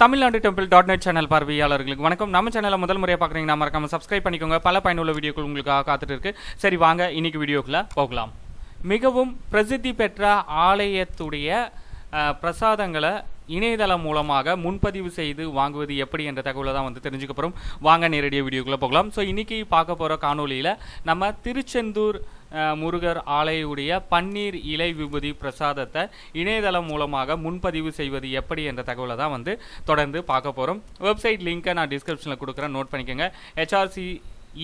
Tamil Nadu temple dot net channel பார்வையாளர்களுக்கு வணக்கம். நம்ம சேனலை முதல் முறையாக பார்க்குறீங்கன்னா மறக்காம சப்ஸ்கிரைப் பண்ணிக்கோங்க. பல பயனுள்ள வீடியோக்கள் உங்களுக்காக காத்துட்டு இருக்கு சரி வாங்க இன்னைக்கு வீடியோக்குள்ளே போகலாம். மிகவும் பிரசித்தி பெற்ற ஆலயத்துடைய பிரசாதங்களை இணையதளம் மூலமாக முன்பதிவு செய்து வாங்குவது எப்படி என்ற தகவலை தான் வந்து தெரிஞ்சுக்க போகிறோம் வாங்க நேரடியாக வீடியோக்குள்ளே போகலாம். ஸோ இன்றைக்கி பார்க்க போகிற காணொளியில் நம்ம திருச்செந்தூர் முருகர் ஆலையுடைய பன்னீர் இலை விபூதி பிரசாதத்தை இணையதளம் மூலமாக முன்பதிவு செய்வது எப்படி என்ற தகவலை தான் வந்து தொடர்ந்து பார்க்க போகிறோம் வெப்சைட் லிங்க்கை நான் டிஸ்கிரிப்ஷனில் கொடுக்குறேன். நோட் பண்ணிக்கோங்க. HRC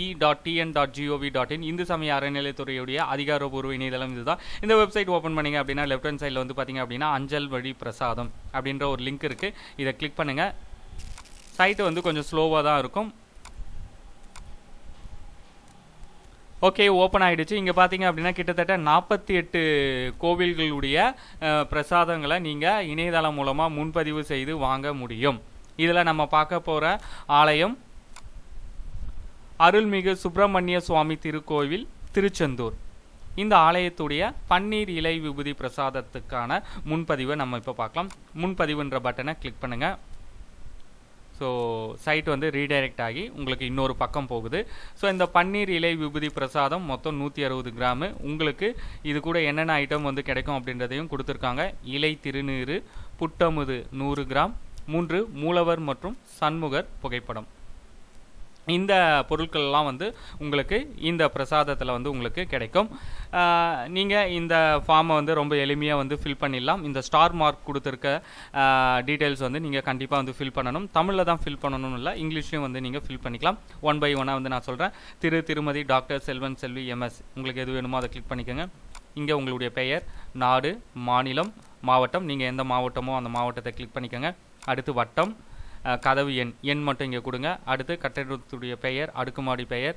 E dot TN dot GOV dot in Hindu சமய அறநிலையத்துறையுடைய அதிகாரப்பூர்வ இணையதளம் இதுதான். இந்த வெப்சைட் ஓப்பன் பண்ணீங்க அப்படின்னா லெஃப்ட் ஹேண்ட் சைடில் வந்து பார்த்தீங்க அப்படின்னா அஞ்சல் வழி பிரசாதம் அப்படின்ற ஒரு லிங்க் இருக்குது இதை கிளிக் பண்ணுங்கள் சைட்டு வந்து கொஞ்சம் ஸ்லோவாக தான் இருக்கும். ஓகே ஓப்பன் ஆகிடுச்சு இங்கே பார்த்தீங்க அப்படின்னா கிட்டத்தட்ட நாற்பத்தி எட்டு கோவில்களுடைய பிரசாதங்களை நீங்கள் இணையதளம் மூலமாக முன்பதிவு செய்து வாங்க முடியும். இதில் நம்ம பார்க்க போகிற ஆலயம் அருள்மிகு சுப்பிரமணிய சுவாமி திருக்கோவில் திருச்செந்தூர். இந்த ஆலயத்துடைய பன்னீர் இலை விபூதி பிரசாதத்துக்கான முன்பதிவை நம்ம இப்போ பார்க்கலாம். முன்பதிவுன்ற பட்டனை கிளிக் பண்ணுங்கள் ஸோ சைட் வந்து ரீடைரக்ட் ஆகி உங்களுக்கு இன்னொரு பக்கம் போகுது. ஸோ இந்த பன்னீர் இலை விபூதி பிரசாதம் மொத்தம் நூற்றி அறுபது கிராமு. உங்களுக்கு இது கூட என்னென்ன ஐட்டம் வந்து கிடைக்கும் அப்படின்றதையும் கொடுத்துருக்காங்க. இலை திருநீறு புட்டமுது நூறு கிராம். மூன்று மூலவர் மற்றும் சண்முகர் புகைப்படம். இந்த பொருட்கள்லாம் வந்து உங்களுக்கு இந்த பிரசாதத்தில் வந்து உங்களுக்கு கிடைக்கும். நீங்கள் இந்த ஃபார்மை வந்து ரொம்ப எளிமையாக வந்து ஃபில் பண்ணிடலாம். இந்த ஸ்டார் மார்க் கொடுத்துருக்க டீட்டெயில்ஸ் வந்து நீங்கள் கண்டிப்பாக வந்து ஃபில் பண்ணணும். தமிழில் தான் ஃபில் பண்ணணும்னு இல்லை இங்கிலீஷ்லையும் வந்து நீங்கள் ஃபில் பண்ணிக்கலாம். ஒன் பை ஒன்னாக வந்து நான் சொல்கிறேன் திரு திருமதி டாக்டர் செல்வன் செல்வி எம்எஸ் உங்களுக்கு எது வேணுமோ அதை கிளிக் பண்ணிக்கோங்க. இங்கே உங்களுடைய பெயர் நாடு மாநிலம் மாவட்டம். நீங்கள் எந்த மாவட்டமோ அந்த மாவட்டத்தை கிளிக் பண்ணிக்கோங்க. அடுத்து வட்டம் கதவு எண் எண் மட்டும் இங்கே கொடுங்க. அடுத்து கட்டிடத்துடைய பெயர் அடுக்குமாடி பெயர்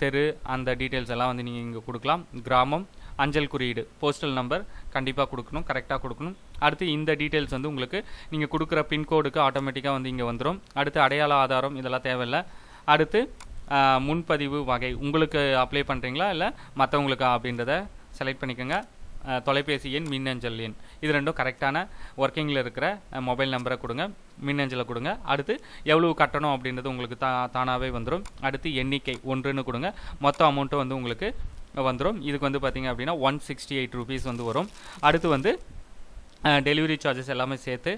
தெரு அந்த டீட்டெயில்ஸ் எல்லாம் வந்து நீங்கள் இங்கே கொடுக்கலாம். கிராமம் அஞ்சல் குறியீடு போஸ்டல் நம்பர் கண்டிப்பாக கொடுக்கணும் கரெக்டாக கொடுக்கணும். அடுத்து இந்த டீட்டெயில்ஸ் வந்து உங்களுக்கு நீங்கள் கொடுக்குற பின்கோடுக்கு ஆட்டோமேட்டிக்காக வந்து இங்கே வந்துடும் அடுத்து அடையாள ஆதாரம் இதெல்லாம் தேவையில்லை. அடுத்து முன்பதிவு வகை உங்களுக்கு அப்ளை பண்ணுறீங்களா இல்லை மற்றவங்களுக்கா அப்படின்றத செலக்ட் பண்ணிக்கோங்க. தொலைபேசி எண் மின்னஞ்சல் எண். இது ரெண்டும் கரெக்டான ஒர்க்கிங்கில் இருக்கிற மொபைல் நம்பரை கொடுங்க. மின்னஞ்சலை கொடுங்க. அடுத்து எவ்வளவு கட்டணும் அப்படின்றது உங்களுக்கு தா தானாகவே வந்துடும் அடுத்து எண்ணிக்கை ஒன்றுன்னு கொடுங்க. மொத்த அமௌண்ட்டும் வந்து உங்களுக்கு வந்துடும் இதுக்கு வந்து பார்த்திங்க அப்படின்னா ஒன் சிக்ஸ்டி எயிட் ருபீஸ் வந்து வரும். அடுத்து வந்து டெலிவரி சார்ஜஸ் எல்லாமே சேர்த்து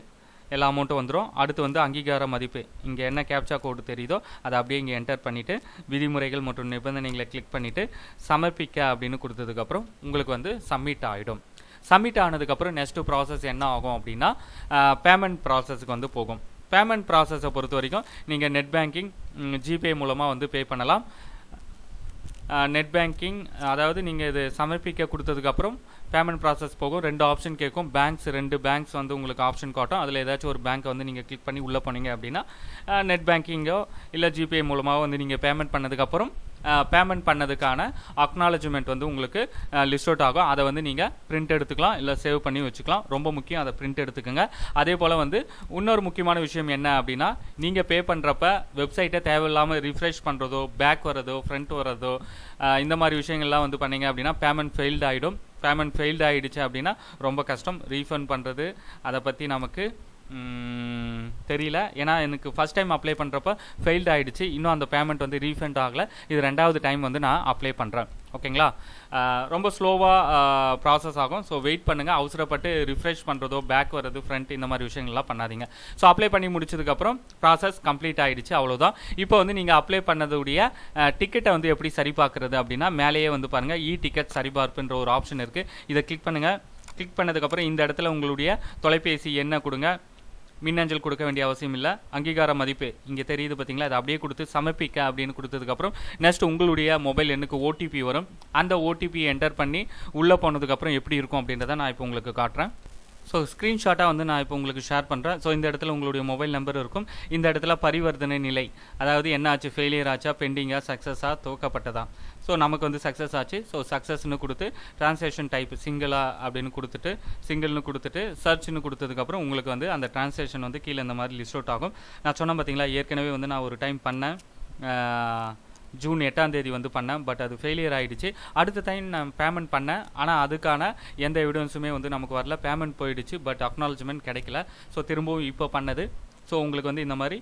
எல்லா அமௌண்ட்டும் வந்துடும் அடுத்து வந்து அங்கீகார மதிப்பு. இங்கே என்ன கேப்சா கோடு தெரியுதோ அதை அப்படியே இங்கே என்டர் பண்ணிவிட்டு விதிமுறைகள் மற்றும் நிபந்தனைகளை கிளிக் பண்ணிவிட்டு சமர்ப்பிக்க அப்படின்னு கொடுத்ததுக்கப்புறம் உங்களுக்கு வந்து சப்மிட் ஆகிடும் சப்மிட் ஆனதுக்கப்புறம் நெக்ஸ்ட்டு ப்ராசஸ் என்ன ஆகும் அப்படின்னா பேமெண்ட் ப்ராசஸ்க்கு வந்து போகும். பேமெண்ட் ப்ராசஸை பொறுத்த வரைக்கும் நீங்கள் நெட் பேங்கிங் ஜிபே மூலமாக வந்து பே பண்ணலாம். நெட் பேங்கிங் அதாவது நீங்கள் இது சமர்ப்பிக்க கொடுத்ததுக்கப்புறம் பேமெண்ட் ப்ராசஸ் போகும். ரெண்டு ஆப்ஷன் கேட்கும் பேங்க்ஸ் ரெண்டு பேங்க்ஸ் வந்து உங்களுக்கு ஆப்ஷன் காட்டும். அதில் ஏதாச்சும் ஒரு பேங்க்கை வந்து நீங்கள் கிளிக் பண்ணி உள்ளே போனீங்க அப்படின்னா நெட் பேங்கிங்கோ இல்லை ஜிபே மூலமாக வந்து நீங்கள் பேமெண்ட் பண்ணதுக்கப்புறம் பேமெண்ட் பண்ணதுக்கான அக்னாலஜ்மெண்ட் வந்து உங்களுக்கு லிஸ்ட் அவுட் ஆகும். அதை வந்து நீங்கள் பிரிண்ட் எடுத்துக்கலாம் இல்லை சேவ் பண்ணி வச்சுக்கலாம். ரொம்ப முக்கியம் அதை பிரிண்ட் எடுத்துக்கோங்க. அதே போல் வந்து இன்னொரு முக்கியமான விஷயம் என்ன அப்படின்னா நீங்கள் பே பண்ணுறப்ப வெப்சைட்டை தேவையில்லாமல் ரிஃப்ரெஷ் பண்ணுறதோ பேக் வர்றதோ ஃப்ரண்ட் வர்றதோ இந்த மாதிரி விஷயங்கள்லாம் வந்து பண்ணீங்க அப்படின்னா பேமெண்ட் ஃபெயில்டு ஆகிடும் பேமெண்ட் ஃபெயில்டு ஆகிடுச்சு அப்படின்னா ரொம்ப கஷ்டம். ரீஃபண்ட் பண்ணுறது அதை பற்றி நமக்கு தெரியல. ஏன்னா எனக்கு ஃபஸ்ட் டைம் அப்ளை பண்ணுறப்ப ஃபெயில்டு ஆகிடுச்சு இன்னும் அந்த பேமெண்ட் வந்து ரீஃபண்ட் ஆகலை. இது ரெண்டாவது டைம் வந்து நான் அப்ளை பண்ணுறேன் ஓகேங்களா? ரொம்ப ஸ்லோவாக ப்ராசஸ் ஆகும். ஸோ வெயிட் பண்ணுங்கள் அவசரப்பட்டு ரிஃப்ரெஷ் பண்ணுறதோ பேக் வர்றது ஃப்ரண்ட் இந்த மாதிரி விஷயங்கள்லாம் பண்ணாதீங்க. ஸோ அப்ளை பண்ணி முடிச்சதுக்கப்புறம் ப்ராசஸ் கம்ப்ளீட் ஆகிடுச்சு அவ்வளோதான் இப்போ வந்து நீங்கள் அப்ளை பண்ணதுடைய டிக்கெட்டை வந்து எப்படி சரி பார்க்குறது அப்படின்னா மேலேயே வந்து பாருங்கள் இ டிக்கெட் சரிபார்ப்புன்ற ஒரு ஆப்ஷன் இருக்குது இதை கிளிக் பண்ணுங்கள் கிளிக் பண்ணதுக்கப்புறம் இந்த இடத்துல உங்களுடைய தொலைபேசி எண்ணை கொடுங்க. மின்னஞ்சல் கொடுக்க வேண்டிய அவசியம் இல்லை. அங்கீகார மதிப்பு. இங்கே தெரியுது பார்த்தீங்களா அதை அப்படியே கொடுத்து சமர்ப்பிக்க அப்படின்னு கொடுத்ததுக்கப்புறம் நெக்ஸ்ட் உங்களுடைய மொபைல் எண்ணுக்கு ஓடிபி வரும். அந்த ஓடிபி என்டர் பண்ணி உள்ளே போனதுக்கப்புறம் எப்படி இருக்கும் அப்படின்றத நான் இப்போ உங்களுக்கு காட்டுறேன். ஸோ ஸ்க்ரீன்ஷாட்டாக வந்து நான் இப்போ உங்களுக்கு ஷேர் பண்ணுறேன் ஸோ இந்த இடத்துல உங்களுடைய மொபைல் நம்பர் இருக்கும். இந்த இடத்துல பரிவர்த்தனை நிலை. அதாவது என்ன ஆச்சு? ஃபெயிலியர் ஆச்சா? பெண்டிங்காக சக்ஸஸாக துவக்கப்பட்டதா ஸோ நமக்கு வந்து சக்ஸஸ் ஆச்சு. ஸோ சக்ஸஸ்னு கொடுத்து ட்ரான்ஸ்லேஷன் டைப் சிங்கிளா அப்படின்னு கொடுத்துட்டு சிங்கிள்னு கொடுத்துட்டு சர்ச்னு கொடுத்ததுக்கப்புறம் உங்களுக்கு வந்து அந்த ட்ரான்ஸ்லேஷன் வந்து கீழே இந்த மாதிரி லிஸ்ட் அவுட் ஆகும். நான் சொன்னேன் பார்த்தீங்களா? ஏற்கனவே வந்து நான் ஒரு டைம் பண்ணேன். ஜூன் எட்டாம் தேதி வந்து பண்ணேன் பட் அது ஃபெயிலியர் ஆகிடுச்சு அடுத்த டைம் நான் பேமெண்ட் பண்ணேன். ஆனால் அதுக்கான எந்த எவிடன்ஸுமே வந்து நமக்கு வரல. பேமெண்ட் போயிடுச்சு பட் அக்னாலஜ்மெண்ட் கிடைக்கல. ஸோ திரும்பவும் இப்போ பண்ணது. ஸோ உங்களுக்கு வந்து இந்த மாதிரி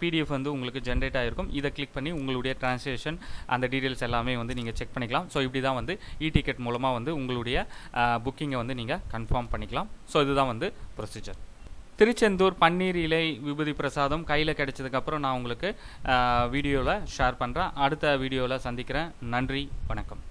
பிடிஎஃப் வந்து உங்களுக்கு ஜென்ரேட் ஆகிருக்கும் இதை கிளிக் பண்ணி உங்களுடைய டிரான்ஸ்லேஷன் அந்த டீட்டெயில்ஸ் எல்லாமே வந்து நீங்கள் செக் பண்ணிக்கலாம். ஸோ இப்படி தான் வந்து இ டிக்கெட் மூலமாக வந்து உங்களுடைய புக்கிங்கை வந்து நீங்கள் கன்ஃபார்ம் பண்ணிக்கலாம். ஸோ இதுதான் வந்து ப்ரொசீஜர் திருச்செந்தூர் பன்னீர் இலை விபூதி பிரசாதம் கையில் கிடைச்சதுக்கப்புறம் நான் உங்களுக்கு வீடியோவில் ஷேர் பண்ணுறேன் அடுத்த வீடியோவில் சந்திக்கிறேன். நன்றி. வணக்கம்.